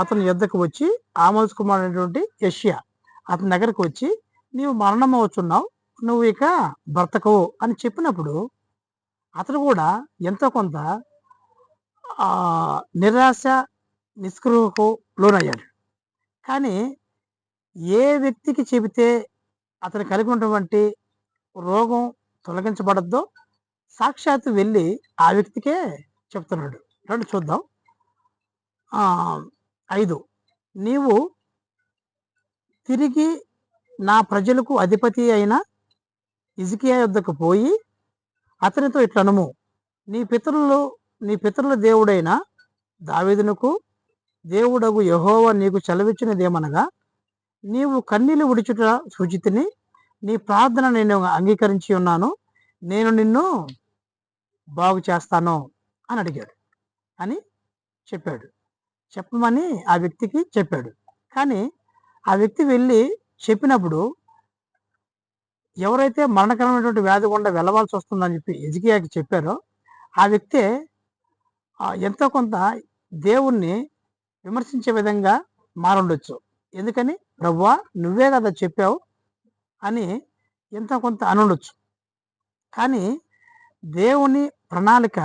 అతని యుద్ధకు వచ్చి ఆమోజ్ కుమార్ అనేటువంటి యష్యా అతని దగ్గరకు వచ్చి నీవు మరణం అవుతున్నావు నువ్వు ఇక బ్రతకవు అని చెప్పినప్పుడు అతను కూడా ఎంతో కొంత నిరాశ నిస్పృహకు లోనయ్యాడు. కానీ ఏ వ్యక్తికి చెబితే అతను కలిగి ఉన్నటువంటి రోగం తొలగించబడద్దో సాక్షాత్తు వెళ్ళి ఆ వ్యక్తికే చెప్తున్నాడు. రెండు చూద్దాం. ఐదు. నీవు తిరిగి నా ప్రజలకు అధిపతి అయిన ఇజికియా యొద్దకు పోయి అతనితో ఇట్లనము నీ పితరులు నీ పితరుల దేవుడైన దావేదునకు దేవుడగు యహోవ నీకు చలవిచ్చినదేమనగా నీవు కన్నీళ్ళు ఉడిచుట సూచితిని నీ ప్రార్థన నేను అంగీకరించి ఉన్నాను నేను నిన్ను బాగు చేస్తాను అని అడిగాడు అని చెప్పాడు. చెప్పమని ఆ వ్యక్తికి చెప్పాడు. కానీ ఆ వ్యక్తి వెళ్ళి చెప్పినప్పుడు ఎవరైతే మరణకరమైనటువంటి వ్యాధి గుండా వెళ్ళవలసి వస్తుందని చెప్పి ఎజికియాకి చెప్పారో ఆ వ్యక్తే ఎంతో కొంత దేవుణ్ణి విమర్శించే విధంగా మారుండొచ్చు. ఎందుకని? ప్రభువా నువ్వే కదా చెప్పావు అని ఎంతో కొంత అనుండొచ్చు. కానీ దేవుని ప్రణాళిక